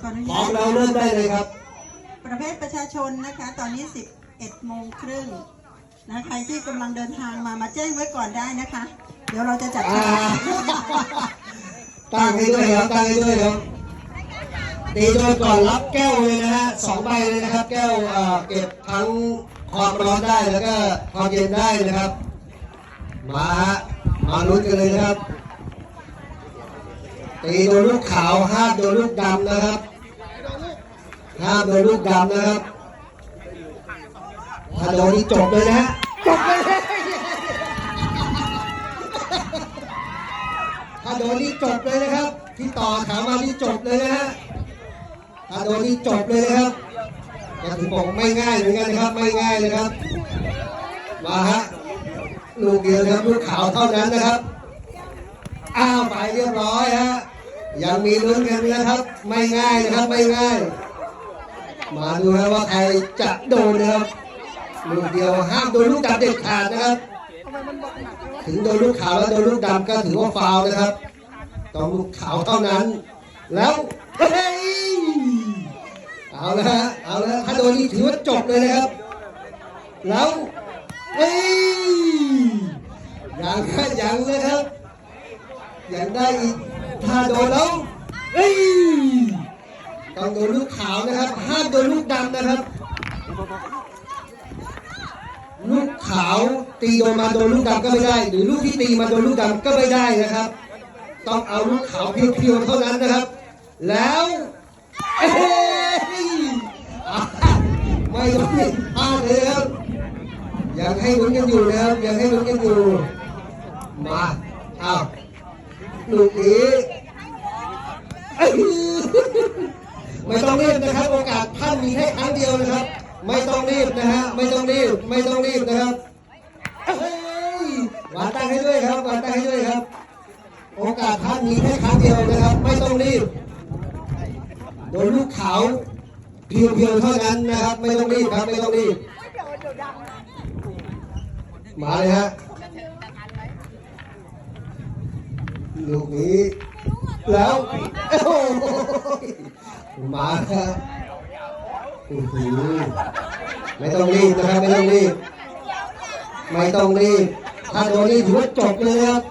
ขออนุพร้ญาอมตแล้วเริ่มได้เลยครับ ประเภทประชาชนนะคะ ตอนนี้ 11โมงครึ่งนะใครที่กำลังเดินทางมามาแจ้งไว้ก่อนได้นะคะ เดี๋ยวเราจะจัดอ่าการตั้งให้ด้วยครับตั้งให้ด้วยครับตีโดนก่อนรับแก้วเลยนะฮะสองใบเลยนะครับ แก้วเอ่อเก็บทั้งความร้อนได้แล้วก็ความเย็นได้นะครับ มาฮะมาลุ้นกันเลยนะครับ ตีโดนลูกขาวห้ามโดนลูกดำนะครับห้ามโดนลูกดำนะครับถ้าโดนนี่จบเลยนะฮะจบเลยถ้าโดนนี่จบเลยนะครับที่ต่อถามมานี่จบเลยนะฮะถ้าโดนนี่จบเลยนะครับก็ถือบอกไม่ง่ายเหมือนกันนะครับไม่ง่ายเลยครับมาฮะลูกเดียวนะครับลูกขาวเท่านั้นนะครับอ้าวไปเรียบร้อยฮะ ยังมีลุ้นกันนะครับ ไม่ง่ายนะครับไม่ง่าย มาดูนะว่าใครจะโดนนะครับลูกเดียวห้ามโดนลูกดำเด็ดขาดนะครับ ถึงโดนลูกขาวแล้วโดนลูกดำก็ถือว่าฟาวนะครับต้องลูกขาวเท่านั้น แล้วเฮ้ยเอาละฮะเอาละถ้าโดนนี่ถือว่าจบเลยนะครับ แล้วเฮ้ยยังครับยังเลยครับยังได้อีก ถ้าโดนแล้วเฮ้ยต้องโดนลูกขาวนะครับ ห้ามโดนลูกดำนะครับ ลูกขาวตีโดนมาโดนลูกดำก็ไม่ได้ หรือลูกที่ตีมาโดนลูกดำก็ไม่ได้นะครับ ต้องเอาลูกขาวเพียวๆเท่านั้นนะครับ แล้วเอ้ยไม่ต้องผิดพลาดเลยครับยังให้ลุ้นกันอยู่นะครับยังให้ลุ้นกันอยู่มาอ้าว ลูกนี้ไม่ต้องรีบนะครับ โอกาสท่านมีแค่ครั้งเดียวนะครับ ไม่ต้องรีบนะฮะไม่ต้องรีบไม่ต้องรีบนะครับเอ้ยวางตั้งให้ด้วยครับวางตั้งให้ด้วยครับ โอกาสท่านมีแค่ครั้งเดียวนะครับ ไม่ต้องรีบโดนลูกขาวเพียวๆเท่านั้นนะครับ ไม่ต้องรีบครับไม่ต้องรีบมาเลยฮะ ลูกนี้ แล้วโอ้โหมาครับอื้อหือไม่ต้องรีบนะครับ ไม่ต้องรีบ ไม่ต้องรีบ ถ้าโดนนี่ถือว่าจบเลยครับ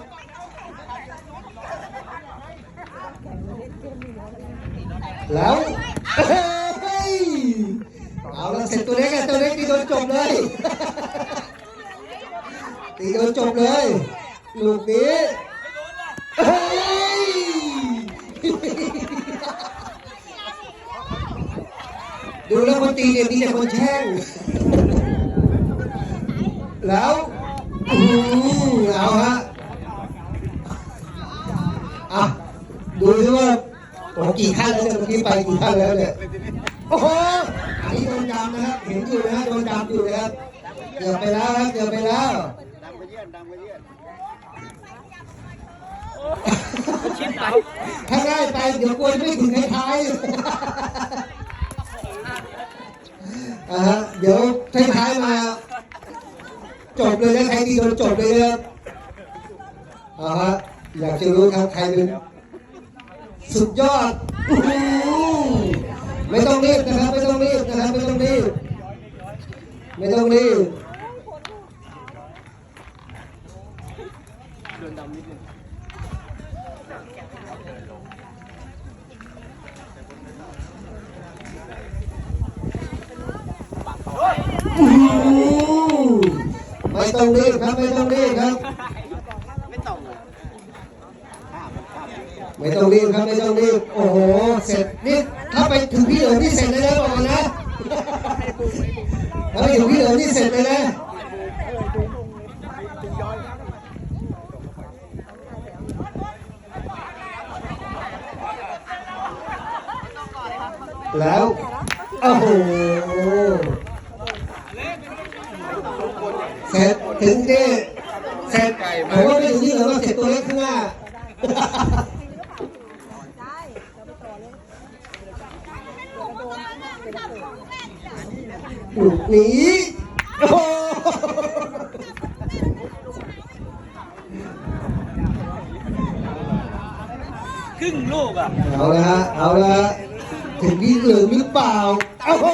แล้วเอาละเสร็จตัวเล็กตัวเล็กตีโดนจบเลยตีโดนจบเลย ลูกนี้ เฮ้ยดูแล้วคนตีเนี่ยมีแต่คนแช่ง แล้วอืมเอาฮะอะดูดิว่าโอ้กี่ขั้นแล้วเนี่ยเมื่อกี้ไปกี่ขั้นแล้วเนี่ย โอ้โหอันนี้โดนดำนะครับ เห็นอยู่นะฮะโดนดำอยู่นะครับเกือบไปแล้วครับเกือบไปแล้ว ถ้าได้ไปเดี๋ยวกลัวไม่ถึงท้ายๆอ่าฮะเดี๋ยวท้ายๆมาจบเลยนะใครที่โดนจบเลยนะครับอ่าฮะอยากจะรู้ครับใครเป็นสุดยอดอื้อหือไม่ต้องรีบนะครับ ไม่ต้องรีบนะครับ ไม่ต้องรีบ ไม่ต้องรีบอื้อหือไม่ ต้องรีบครับไม่ต้องรีบครับ ไม่ต้องรีบครับไม่ต้องรีบโอ้โหเสร็จนี่ถ้าไปถึงพี่เหลิมนี่เสร็จเลยนะบอกนะถ้าไปถึงพี่เหลิมนี่เสร็จเลยนะแล้วโอ้โห เสร็จถึงที่เสร็จผมว่าไม่ถึงที่เหลิมว่าเสร็จตัวเล็กข้างหน้าลูกหนีโอ้โหครึ่งลูกอะ เอาละฮะ เอาละฮะถึงนี่เหลืองหรือเปล่าโอ้โห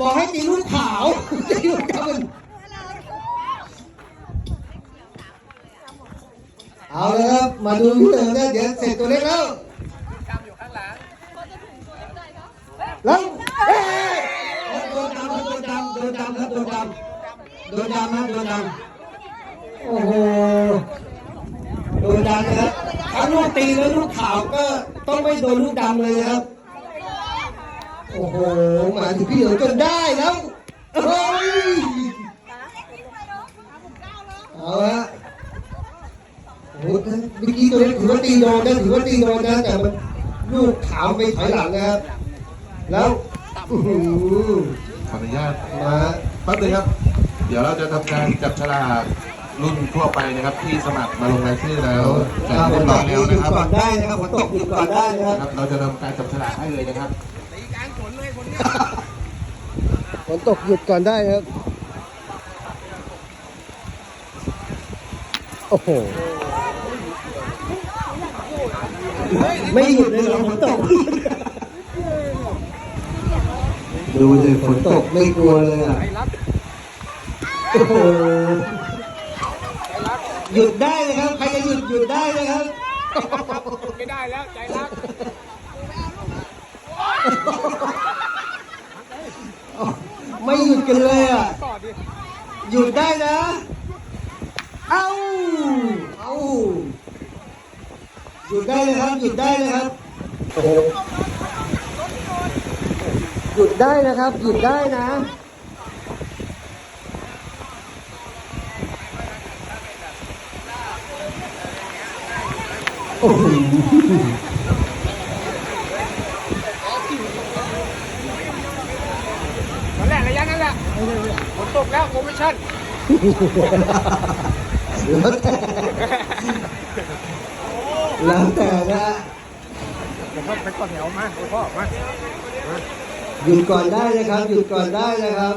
บอกให้ตีลูกขาวตีลูกดำมัน เอาเลยครับ มาดูพี่เหลืองนะเดี๋ยวเสร็จตัวเล็กแล้วแล้วเอ้ยโดนดำครับโดนดำโดนดำครับโดนดำโดนดำครับโดนดำโอ้โหโดนดำนะครับถ้าลูกตีแล้วลูกขาวก็ต้องไม่โดนลูกดำเลยนะครับ โอ้โหมาถึงพี่เหลืองจนได้แล้วเฮ้ยเอาละ โอ้โหเมื่อกี้ตัวนี้ถือว่าตีโดนนะถือว่าตีโดนนะแต่มันลูกขาวไปถอยหลังนะครับ แล้วอื้อหือขออนุญาตมาแป๊บนึงครับ เดี๋ยวเราจะทำการจับฉลากรุ่นทั่วไปนะครับที่สมัครมาลงรายชื่อแล้วแจกถ้าฝเรียนบตร้อกยแล้วหยุนะดครับก่อนได้นะครับฝนตกหยุดก่อนได้นะครับนะครับ เราจะทำการจับฉลากให้เลยนะครับ ฝนตกหยุดก่อนได้ครับ โอ้โห ไม่หยุดเลยเหรอฝนตก ดูสิฝนตกไม่กลัวเลยอะโอ้โหหยุดได้เลยครับ ใครจะหยุดหยุดได้เลยครับ ไม่ได้แล้วใจรักไม่หยุดกันเลยอะ ต่อดิ หยุดได้นะ เอ้า เอ้า หยุดได้เลยครับ หยุดได้เลยครับโอ้โหหยุดได้นะครับ หยุดได้นะ โอ้โหนั่นแหละระยะนั่นแหละฝนตกแล้วโปรโมชั่นแล้ว แต่แล้วแต่นะเดี๋ยวพ่อไปต่อแถวมาเดี๋ยวพ่อมาหยุดก่อนได้นะครับ หยุดก่อนได้นะครับ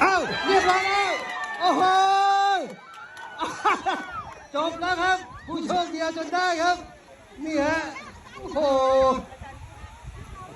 เอ้าเรียบร้อยแล้ว โอ้โห จบแล้วครับ ผู้โชคดีเอาจนได้ครับ นี่ฮะ โอ้โห